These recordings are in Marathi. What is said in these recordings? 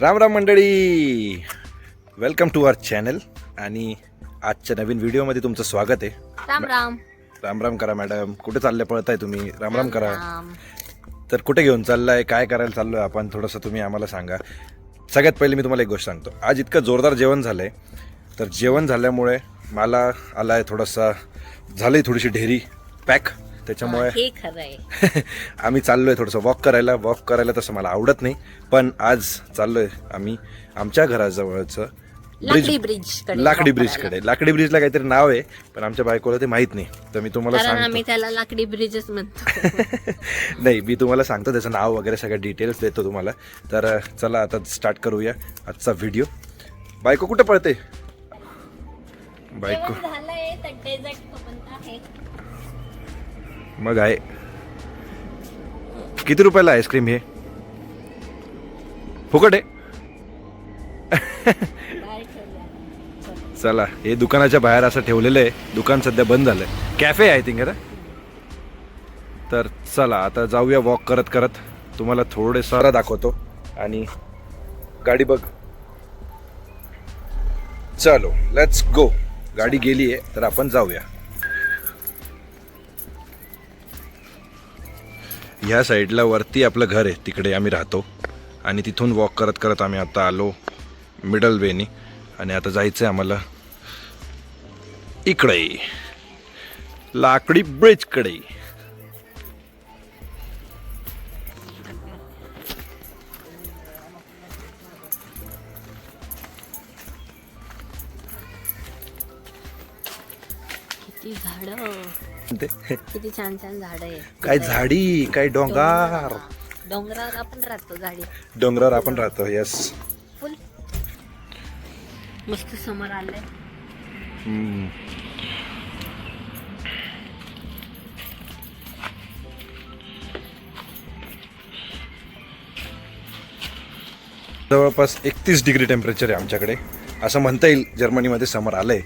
राम राम मंडळी. वेलकम टू आवर चॅनल आणि आजच्या नवीन व्हिडिओमध्ये तुमचं स्वागत आहे. राम राम. राम राम करा मॅडम. कुठे चालले पळताय तुम्ही? राम राम करा. तर कुठे घेऊन चाललाय? काय करायला चाललोय आपण? थोडंसं तुम्ही आम्हाला सांगा. सगळ्यात पहिले मी तुम्हाला एक गोष्ट सांगतो. आज इतकं जोरदार जेवण झालंय. तर जेवण झाल्यामुळे मला आलाय थोडासा झालंय थोडीशी ढेरी पॅक. त्याच्यामुळे हे खरं आहे आम्ही चाललोय थोडंसं वॉक करायला. वॉक करायला तसं मला आवडत नाही. पण आज चाललोय आम्ही आमच्या घराजवळचं लाकडी ब्रिजकडे लाकडी ब्रिजकडे लाकडी ब्रिजला काहीतरी नाव आहे पण आमच्या बायकोला ते माहीत नाही. तर मी तुम्हाला सांगतो. त्याला लाकडी ब्रिजच म्हणतो. नाही मी तुम्हाला सांगतो त्याचं नाव वगैरे सगळं डिटेल्स देतो तुम्हाला. तर चला आता स्टार्ट करूया आजचा व्हिडिओ बायको कुठे पळते? बायको मग आहे. किती रुपयाला आईस्क्रीम हे? फुकट आहे? चला हे दुकानाच्या बाहेर असं ठेवलेलं आहे. दुकान सध्या बंद झालंय. कॅफे आय थिंक तर चला आता जाऊया वॉक करत करत. तुम्हाला थोडे सारा दाखवतो. आणि गाडी बघ. चलो लेट्स गो गाडी गेली आहे तर आपण जाऊया. ह्या साईडला वरती आपलं घर आहे. तिकडे आम्ही राहतो. आणि तिथून वॉक करत करत आम्ही आता आलो मिडल वेनी आणि आता जायचं आहे आम्हाला इकडे. लाकडी ब्रिजकडे झाडं. ते किती छान छान झाड आहे काय झाडी काय डोंगर. डोंगरावर आपण राहतो झाडी. डोंगरावर आपण राहतो यस फुल. मस्त समोर आलंय. जवळपास एकतीस डिग्री टेम्परेचर आहे आमच्याकडे. असं म्हणता येईल जर्मनीमध्ये समर आलंय.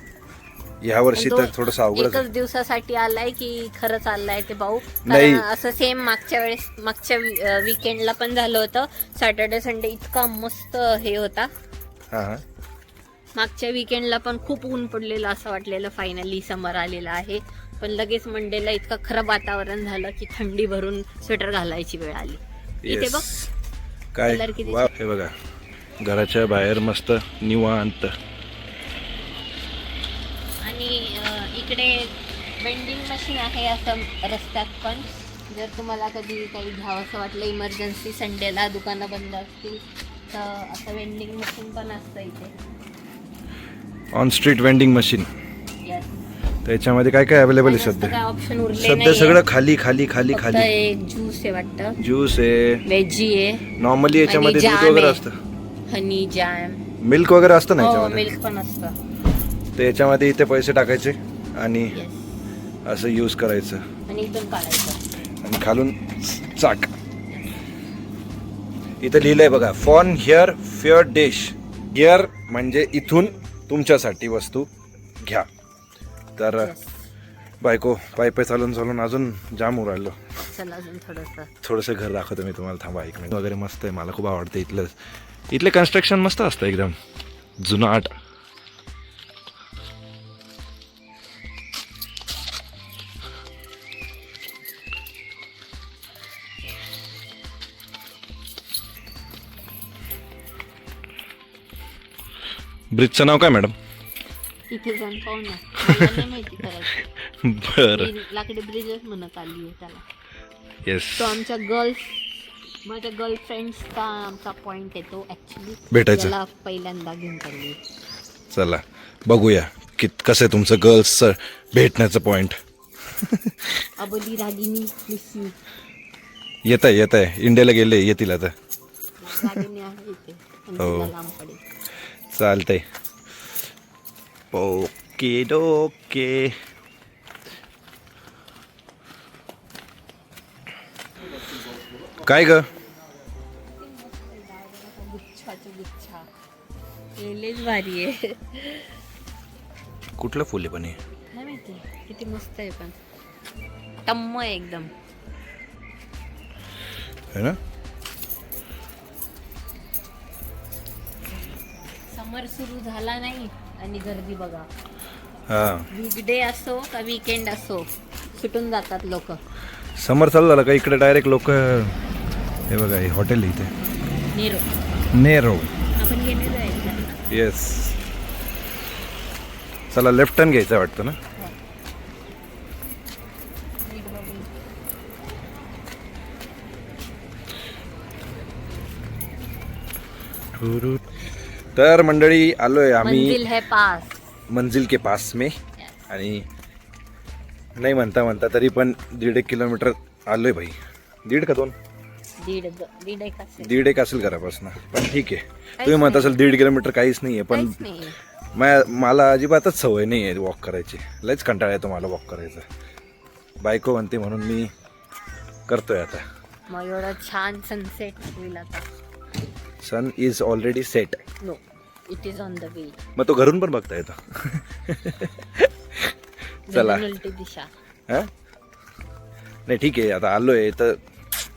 या वर्षी तर थोडंसं अवघडच आहे. एकच दिवसासाठी आलाय की खरंच आलाय ते भाऊ. नाही. कारण असं सेम मागच्या वेळेस मागच्या विकेंडला पण झालं होतं. सॅटर्डे संडे इतका मस्त हे होता. हा हा. मागच्या विकेंडला पण खूप ऊन पडलेलं असं वाटलेलं फायनली समर आलेलं आहे. पण लगेच मंडेला इतकं खराब वातावरण झालं की थंडी भरून स्वेटर घालायची वेळ आली. इथे Yes. बघ. काय? किती वा हे बघा. घराच्या बाहेर मस्त निवांत आणि अं, इकडे वेंडिंग मशीन आहे असं रस्त्यात पण. जर तुम्हाला कधी काही घ्यावं असं वाटलं इमर्जन्सी संडेला दुकानं बंद असतील तर असं वेंडिंग मशीन पण असतं इथे. On street vending machine. त्याच्यामध्ये काय काय अवेलेबल आहे सध्या? ऑप्शन उरले सध्या. सगळं खाली खाली खाली खाली. एक ज्यूस आहे वाटतं. ज्यूस आहे. वेजी आहे. नॉर्मली याच्यामध्ये दूध वगैरे. असतं. हनी जॅम मिल्क वगैरे असतं ना हो याच्यामध्ये? मिल्क पण असतं. तर याच्यामध्ये इथे पैसे टाकायचे. आणि असं यूज करायचं. आणि इथून काढायचं. आणि खालून चाक. इथं लिहिलंय बघा फॉन हिअर फिअर डिश हिअर म्हणजे इथून तुमच्यासाठी वस्तू घ्या. तर. बायको पाय पाय चालून चालून अजून जाम थोडंसं. थोडंसं घर दाखवतो मी तुम्हाला थांबा एक मिनिट. वगैरे मस्त आहे मला खूप आवडतं इथलं. इथले कन्स्ट्रक्शन मस्त असतं एकदम. जुनाट ब्रिजचं नाव काय मॅडम? तिथे जाऊन पाहू ना मला नाही माहिती खरंच बरं. मी लाकडी ब्रिजच म्हणत आली आहे त्याला. येस तो आमच्या गर्ल्स माझ्या गर्लफ्रेंड्सचा आमचा पॉइंट येतो ऍक्च्युली भेटायचं. त्याला पहिल्यांदा घेऊन चालली चला बघूया कित कसं आहे तुमचं गर्ल्सचं भेटण्याचं पॉईंट अबोली रागिनी मिस येत आहे येत आहे इंडियाला गेले येतील आता. रागिनी आहे इथे. पण हो. तिला लांब पडेल. चालतंय ओके डोके काय ग गुच्छाचे गुच्छा हे लयच भारी आहे कुठलं फुल आहे पण हे काय माहिती किती मस्त आहे पण टम्म आहे एकदम है ना समर सुरू झाला नाही आणि गर्दी बघा. हां. वीकडे असो का वीकेंड असो सुटून जातात लोक. समर चालू झालं का? इकडे डायरेक्ट लोक हे बघा हे हॉटेल इथे. नेरो. नेरो. आपण येस चला लेफ्ट टर्न घ्यायचं वाटतं ना? ठुरू. तर मंडळी आलोय आम्ही मंजिल है पास. मंजिल के पास में. आणि नाही म्हणता म्हणता तरी पण दीड एक किलोमीटर आलोय भाई. दीड का दोन? दीड दीड एक असेल. दीड एक असेल घरापासून. पण ठीक आहे. तुम्ही म्हणता असेल दीड किलोमीटर काहीच नाही आहे पण काहीच नाही मा- मला अजिबातच सवय नाही आहे वॉक करायची. लयच कंटाळा येतो मला वॉक करायचा. बायको म्हणते म्हणून मी करतोय आता. मग एवढं छान सनसेट होईल आता. Sun is already set no it is on the way मग तो घरून पण बघता येतो. चला. दिशा. हा? नाही ठीक आहे आता आलोय तर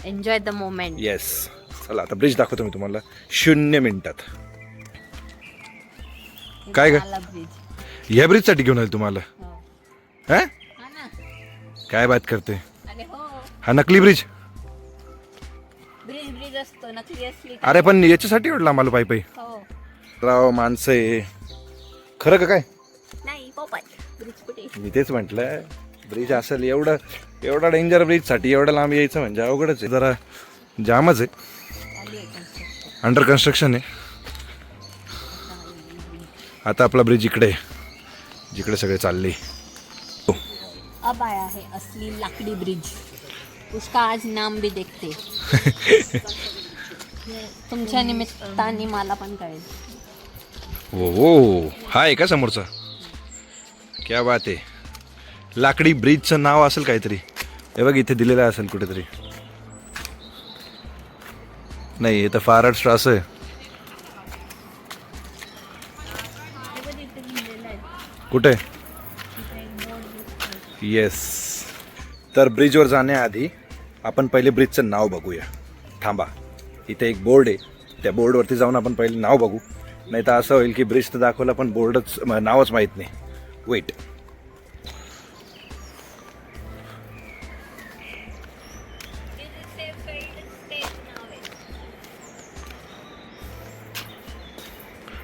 एन्जॉय द मोमेंट येस चला आता ब्रिज दाखवतो मी तुम्हाला. शून्य मिनिटात. काय ग? ब्रिज ह्या ब्रिजसाठी घेऊन आले तुम्हाला. हो. हा? काय बात करते? हो. हा नकली ब्रिज ब्रिज ब्रिज असतो अरे पण याच्यासाठी एवढं आम्हाला पायी पायी. हो. राव माणसं आहे. खरं का काय? नाही पोपाट. ब्रिज कुठे? मी तेच म्हटलं ब्रिज असेल एवढं एवढा डेंजर ब्रिजसाठी एवढं लांब यायचं म्हणजे अवघडच आहे. जरा जामच आहे. आली आहे construction. अंडर कन्स्ट्रक्शन आहे. आता आपला ब्रिज इकडे आहे, जिकडे सगळे चालले. अब आया है असली लाकड़ी ब्रिज. उसका आज नाम भी देखते तुमच्या निमित्ताने मला पण कळेल हो हो हा. आहे का समोरचा? क्या बात आहे. लाकडी ब्रिजचं नाव असेल काहीतरी. हे बघ इथे दिलेलं असेल कुठेतरी. नाही इथं फारड स्ट्रास आहे. कुठे? येस तर ब्रिजवर जाण्याआधी आपण पहिले ब्रिजचं नाव बघूया. थांबा. इथे एक बोर्ड आहे. त्या बोर्डवरती जाऊन आपण पहिले नाव बघू. नाही तर असं होईल की ब्रिज तर दाखवलं पण बोर्डच नावच माहीत नाही. वेट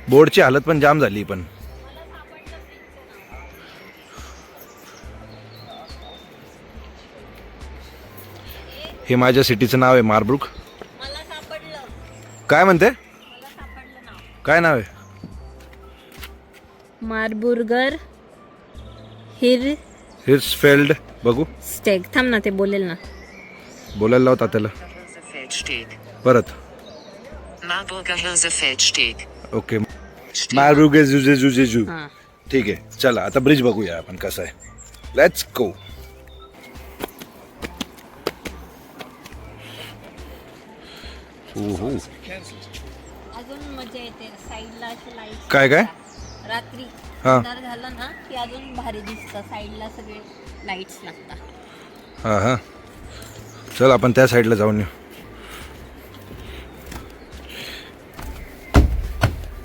बोर्डची हालत पण जाम झाली पण. हे माझ्या सिटीचं नाव आहे मारब्रुक. काय म्हणते? काय नाव आहे? मारबुर्गर हिर हिर्सफेल्ड बघू. स्टेक. थांब ना ते बोलेल ना. बोलायला लावता त्याला Feldsteg. परत. Marburger Hirse Feldsteg. ओके मारुगे जुजे जुजे जू. हां. ठीक आहे चला आता ब्रिज बघूया आपण कसं आहे. लेट्स गो ओहो अजून मजा येते. साईडला असे लाइट काय काय? रात्री हा. अंधार झाला ना की अजून भारी दिसतं. साईडला सगळे लाईट्स लागतात. हां हां. चल आपण त्या साईडला जाऊन येऊ.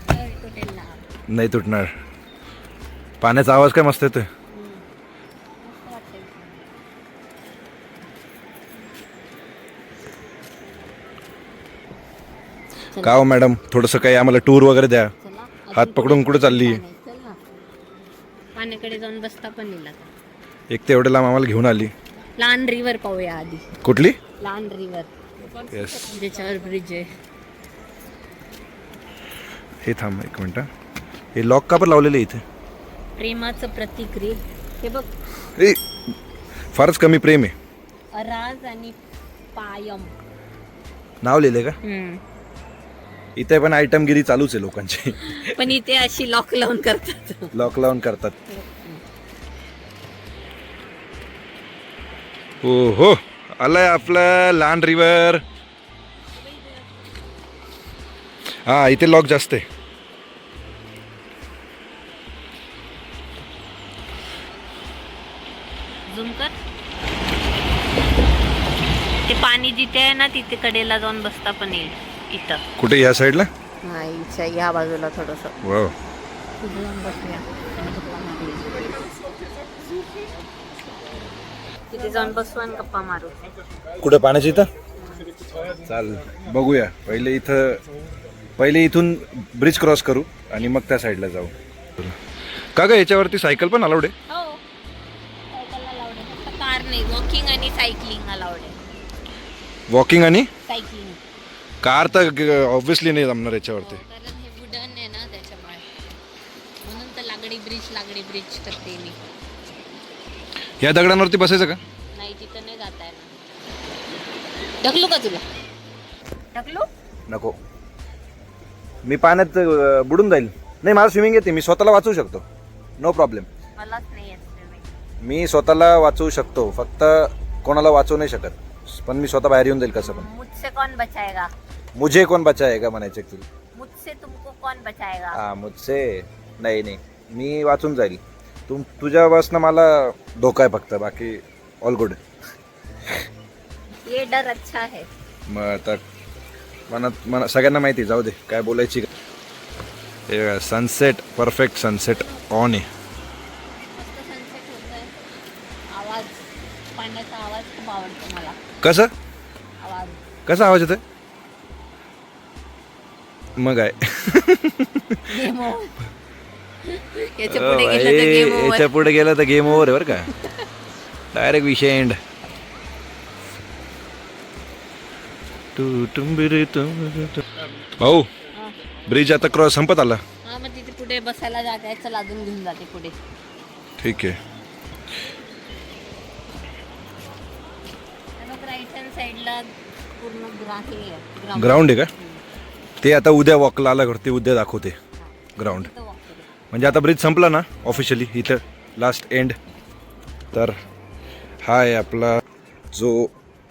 तर कुठे लाभ नाही तुटणार. पाण्याचा आवाज काय मस्त येतोय. का हो मॅडम? थोडंसं काही आम्हाला टूर वगैरे द्या. हात पकडून कुठं चालली. पाण्याकडे जाऊन बसता पण येईल आता एक ते एवढं लांब आम्हाला घेऊन आली. लहान रिव्हर पाहूया आधी. कुठली? लहान रिव्हर येस ज्याच्यावर ब्रिज आहे. हे थांब एक मिनटं हे. लॉक का पण लावलेलं आहे इथे? प्रेमाचं प्रतीक रे. हे बघ. ए फारच कमी प्रेम आहे. अराज आणि पायम. नाव लिहिलंय का? हम्म. इथे पण आयटमगिरी चालूच आहे लोकांची. पण इथे अशी लॉक लावून करतात. लॉक लावून करतात. हो हो आलाय आपलं लहान रिव्हर हा इथे लॉक जास्त आहे. ते पाणी जिथे आहे ना तिथे कडेला जाऊन बसता पण येईल. इथं. कुठे या साईडला? नाही ह्या बाजूला थोडंसं. तिथे जाऊन बसू आणि गप्पा मारू. कुठं पाण्याची इथं? चाल बघूया. पहिले इथं पहिले इथून ब्रिज क्रॉस करू आणि मग त्या साईडला जाऊ. का ग याच्यावरती सायकल पण अलाउड आहे? हो. सायकलला लावडे फक्त कार नाही वॉकिंग आणि सायकलिंग अलाउड आहे. वॉकिंग आणि? सायकलिंग कार तर ऑब्व्हियसली नाही जमणार याच्यावरती. कारण हे वुडन आहे ना त्याच्यामुळे. म्हणून तर लाकडी ब्रिज लाकडी ब्रिज करते मी या दगडांवरती बसायचं का? नाही तिथं नाही जाता येणार. ढकलू का तुला? ढकलू? नको. मी पाण्यात अं, बुडून जाईल. नाही मला स्विमिंग येते. मी स्वतःला वाचवू शकतो. नो प्रॉब्लेम मलाच नाही येत swimming. मी स्वतःला वाचवू शकतो. फक्त कोणाला वाचवू नाही शकत. पण मी स्वतः बाहेर येऊन जाईल कसं पण. मुझसे कौन बचाएगा? मुझे कोण बचाएगा म्हणायचे ऍक्च्युली मुझसे तुमको कौन बचाएगा? हा मुझसे? नाही नाही. मी वाचून जाईल. तुम तुझ्या बसनं मला धोका आहे फक्त बाकी ऑल गुड ये डर अच्छा है. मग आता मनात मना सगळ्यांना माहिती आहे, जाऊ दे काय बोलायची सनसेट परफेक्ट सनसेट ऑन आहे. मस्त सनसेट होत आहे आवाज पाण्याचा आवाज खूप आवडतो मला. कसं? आवाज. कसा आवाज येतोय? मग आहे. याच्यापुढे गेलं तर गेम ओव्हर आहे बरं का. डायरेक्ट विषय एंड भाऊ ब्रिज आता क्रॉस संपत आला. हा तिथे पुढे बसायला जागा आहे चल अजून घेऊन जाते पुढे. ठीक आहे. राईट हँड साईडला पूर्ण हे. ग्राउंड आहे का? ते आता उद्या वॉकला आला ते उद्या दाखवते ग्राउंड. म्हणजे आता ब्रिज संपला ना ऑफिशियली इथं लास्ट एंड तर हा आहे आपला जो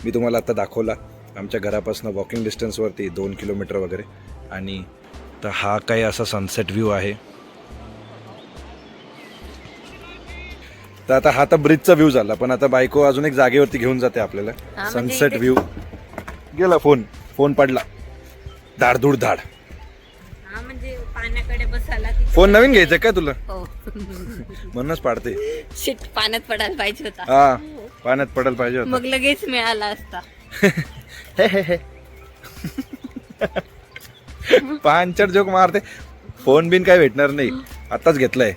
मी तुम्हाला आता दाखवला आमच्या घरापासून वॉकिंग डिस्टन्सवरती दोन किलोमीटर वगैरे. आणि तर हा काही असा सनसेट व्ह्यू आहे. तर आता हा तर ब्रिजचा व्ह्यू झाला पण आता बायको अजून एक जागेवरती घेऊन जाते आपल्याला. म्हणजे सनसेट व्ह्यू गेला फोन फोन पडला. धाडधूड धाड हा म्हणजे पाण्याकडे बसायला तिथे फोन नवीन घ्यायचा काय तुला? हो. म्हणूनच पाडते. शिट पाण्यात पडायला पाहिजे होता. हा पाण्यात पडायला पाहिजे होतं. मग लगेच मिळाला असता. पांचट जोक मारते. फोन बिन काय भेटणार नाही. आताच घेतलाय.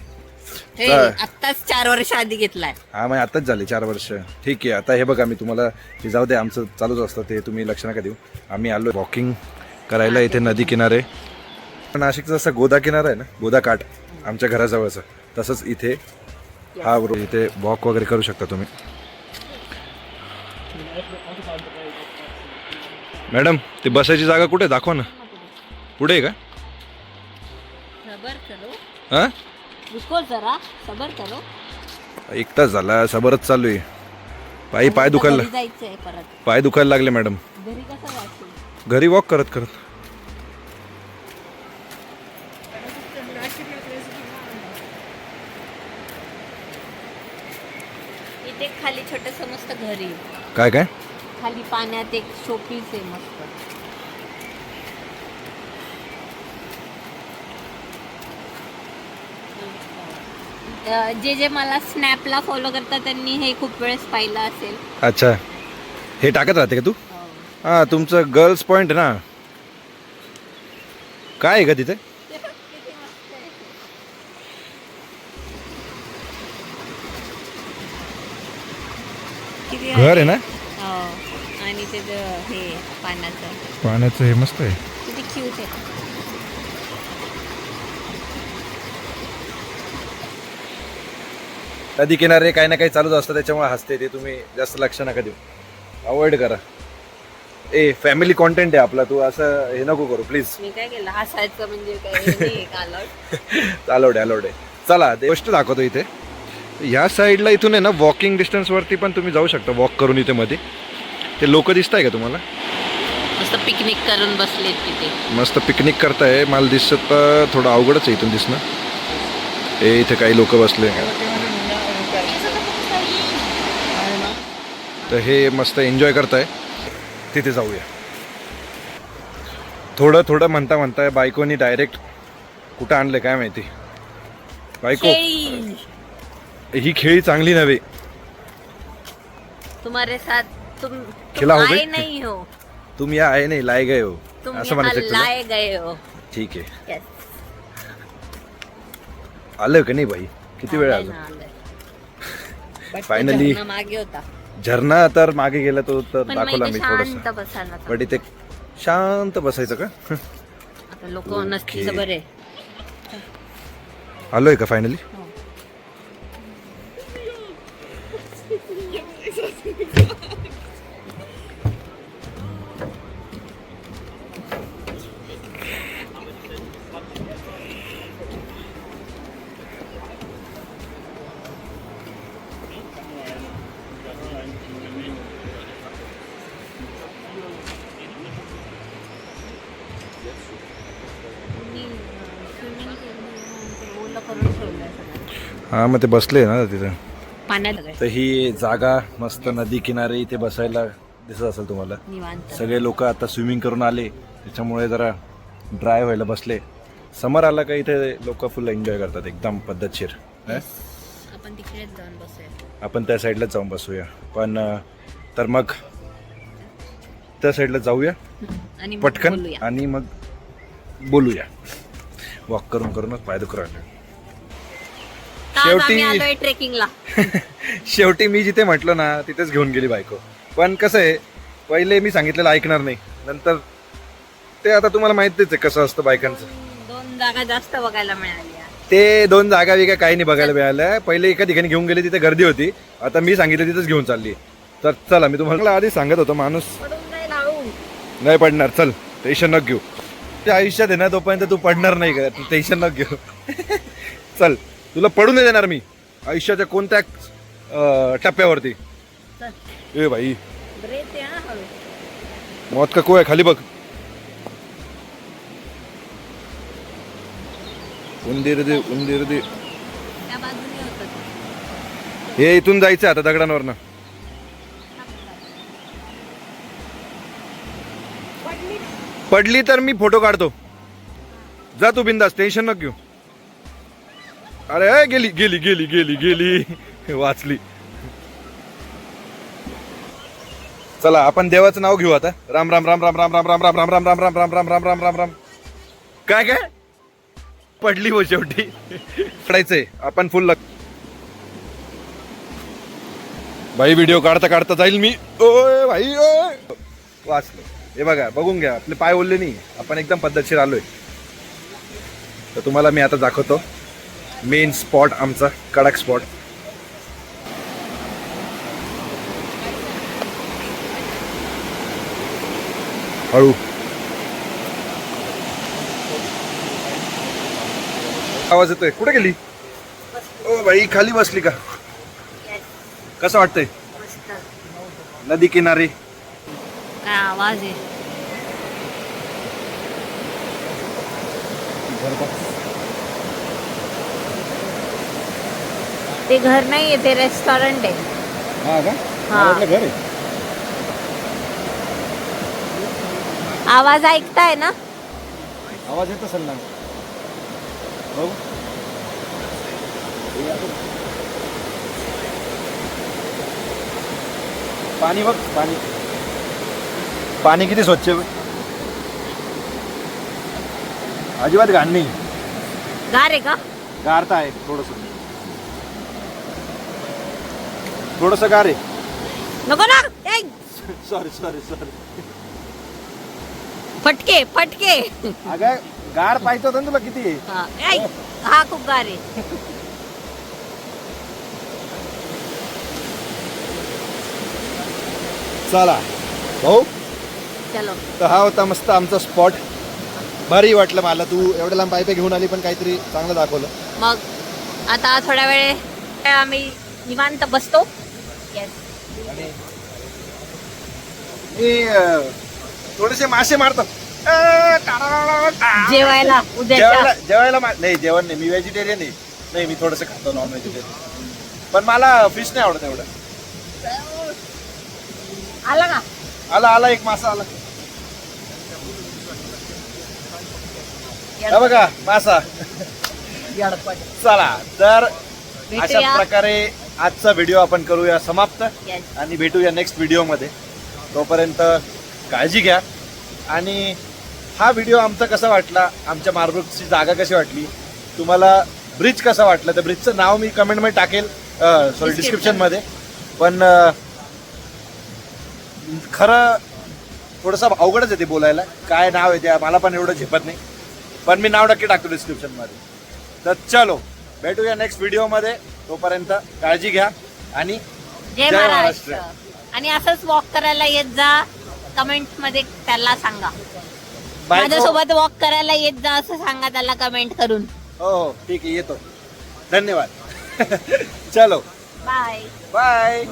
हे काय? आत्ताच चार वर्ष आधी घेतलाय. हा मग आताच झाले चार वर्ष. ठीक आहे आता हे बघा मी तुम्हाला हे जाऊ दे आमचं चालूच असतं ते तुम्ही लक्ष नका देऊ. आम्ही आलो वॉकिंग करायला इथे नदी किनारे. नाशिकचा जसा गोदा किनारा आहे ना गोदा काठ आमच्या घराजवळचा. तसंच इथे हा इथे वॉक वगैरे करू शकता तुम्ही. मॅडम ती बसायची जागा कुठे? दाखवा ना. पुढे का? हां? एक तास झाला सबरच चालू आहे. पायी पाय दुखायला पाय दुखायला लागले मॅडम. घरी वॉक करत करत. इथे खाली छोटस मस्त घरी काय काय? खाली पाण्यात एक शोपीस आहे मस्त. अं, जे जे मला स्नॅपला फॉलो करतात त्यांनी हे खूप वेळेस पाहिलं असेल. अच्छा. हे टाकत राहते का तू? हां तुमचं गर्ल्स पॉईंट ना. काय आहे का तिथे? घर आहे ना? हो आणि ते ज- हे पाण्याचं पाण्याचं हे मस्त आहे. किती क्यूट आहे. नदी किनारे काही ना काही चालूच असतं त्याच्यामुळे हसते ते. तुम्ही जास्त लक्ष नका देऊ. अवॉइड करा. ए फॅमिली कॉन्टेंट आहे आपला तू असं हे नको करू प्लीज मी काय केलं? हसायचं म्हणजे काय? हे नाही आहे अलाउड आहे अलाउड आहे. चला ते गोष्ट दाखवतो इथे. ह्या साईडला इथून आहे ना वॉकिंग डिस्टन्सवरती पण तुम्ही जाऊ शकता वॉक करून इथे मध्ये ते लोक दिसत आहे का तुम्हाला? मस्त पिकनिक करून बसलेत तिथे. मस्त पिकनिक करताय मला दिसत अं, थोडं अवघडच आहे इथून दिसणं. ए इथे काही लोक बसले. तर हे मस्त एन्जॉय करताय. तिथे जाऊया. थोडं थोडं म्हणता म्हणता बायकोनी डायरेक्ट कुठं आणलं काय माहिती? बायको ही खेळी चांगली नव्हे. तुम्हारे साथ तुम तुम खिलाओगे? आए नहीं हो. तुम्ही या आहे नाही लाय गए हो. तुम असं म्हणायचं तुला? लाए गए हो. ठीक आहे Yes. आलं का नाही बाई किती वेळ आलं? ना, आलंय. But तो Finally. झरणा मागे होता. झरणा तर मागे गेला तो तर पण मग दाखवला इथे मी शांत थोडस बसायला बट इथे शांत बसायचं का? आता लोक नसतील तर बरे आलोय का फायनली ओलं करून ठेवलंय सगळं. हा मग ते बसले ना तिथं. पाण्यात. तर ही जागा मस्त नदी किनारे इथे बसायला दिसत असेल तुम्हाला. निवांत. सगळे लोक आता स्विमिंग करून आले. त्याच्यामुळे जरा ड्राय व्हायला बसले. समर आला का इथे लोक फुल एन्जॉय करतात एकदम पद्धतशीर. हं? आपण तिकडेच जाऊन बसूया. आपण त्या साईडला जाऊन बसूया. पण अं, तर मग त्या साईडला जाऊया. आणि मग पटकन बोलूया. आणि मग बोलूया. वॉक करून करूनच पाय दुखू शेवटी- आलोय ट्रेकिंगला. शेवटी मी जिथे म्हटलं ना तिथेच घेऊन गेली बायको. पण कसं आहे पहिले मी सांगितलेलं ऐकणार नाही. नंतर ते आता तुम्हाला माहितीच आहे कसं असतं बायकांचं. दोन जागा जास्त बघायला मिळाल्या ते दोन जागा वेगळ्या काही नाही बघायला मिळाल्या. पहिले एका ठिकाणी घेऊन गेले तिथे गर्दी होती. आता मी सांगितलं तिथेच घेऊन चालली तर चला मी तुम्हाला आधी सांगत होतो माणूस नाही पडणार. चल टेन्शन नको घेऊ. ते आयुष्यात आहे ना तोपर्यंत तू पडणार नाही का टेन्शन नको घेऊ. चल. तुला पडू नाही देणार मी. आयुष्याच्या कोणत्या अं, टप्प्यावरती? ए भाई ब्रेक आहे ना हळू. मौत का कुआ आहे? खाली बघ. उंदीर दे उंदीर दे. त्या बाजूने होतं हे इथून जायचं आता दगडांवरनं. पडली तर मी फोटो काढतो. जा तू बिंदास टेन्शन नको घेऊ. अरे गेली गेली गेली गेली गेली वाचली चला आपण देवाचं नाव घेऊ आता राम राम राम राम राम राम राम राम राम राम राम राम राम राम राम राम राम राम काय काय पडली हो शेवटी पडायचंय आपण फुल भाई व्हिडिओ काढता काढता जाईल मी ओय भाई ओय वाचलो हे बघा बघून घ्या आपले पाय ओरले नाही आपण एकदम पद्धतशीर आलोय तर तुम्हाला मी आता दाखवतो मेन स्पॉट आमचा कडक स्पॉट. हळू. आवाज येतोय. कुठे गेली? ओ भाई खाली बसली का? कसं वाटतंय? नदी किनारी. काय आवाज आहे? ते घर नाही आहे ते रेस्टॉरंट आहे. हा का? हा. मला वाटलं घर आहे. आवाज ऐकताय ना? आवाज येत असेल ना बघू पाणी बघ पाणी. पाणी किती स्वच्छ आहे बघ. अजिबात घाण नाही. गार आहे का? गार तर आहे थोडस. थोडस गार. आहे नको ना. सॉरी सॉरी सॉरी फटके फटके. अगं गार पाहिजे होतं ना तुला किती? हा. ऐ, हा खूप गार आहे. चला. भाऊ चलो. तर हा होता मस्त आमचा स्पॉट भारी वाटलं मला. तू एवढ्या लांब पायपे घेऊन आली पण काहीतरी चांगलं दाखवलं. मग आता थोड्या वेळ आम्ही निवांत बसतो. मी थोडेसे मासे मारतो. जेवायला उद्याच्या. जेवायला जेवायला मा- नाही जेवण नाही. मी व्हेजिटेरियन आहे. नाही मी थोडंसं खातो नॉन व्हेजिटेरियन पण मला फिश नाही आवडत एवढं. आला का? आला आला एक मासा आला. हा बघा मासा. चला तर अशा भेटूया. प्रकारे आजचा व्हिडिओ आपण करूया समाप्त Yes. आणि भेटूया नेक्स्ट व्हिडिओमध्ये तोपर्यंत काळजी घ्या. आणि हा व्हिडिओ आमचा कसा वाटला? आमच्या मार्बुकची जागा कशी वाटली? तुम्हाला ब्रिज कसा वाटला? त्या ब्रिजचं नाव मी कमेंटमध्ये टाकेल. Sorry Description. डिस्क्रिप्शनमध्ये पण अं, खरं थोडंसं अवघडच आहे ते बोलायला. काय नाव आहे ते मला पण एवढं झेपत नाही. पण मी नाव नक्की टाकतो डिस्क्रिप्शनमध्ये तर चलो भेटूया नेक्स्ट व्हिडिओमध्ये तोपर्यंत काळजी घ्या आणि जय महाराष्ट्र. आणि असंच वॉक करायला येत जा कमेंटमध्ये त्याला सांगा. माझ्यासोबत वॉक करायला येत जा असं सांगा त्याला कमेंट करून. हो हो ठीक आहे येतो. धन्यवाद. चलो. Bye bye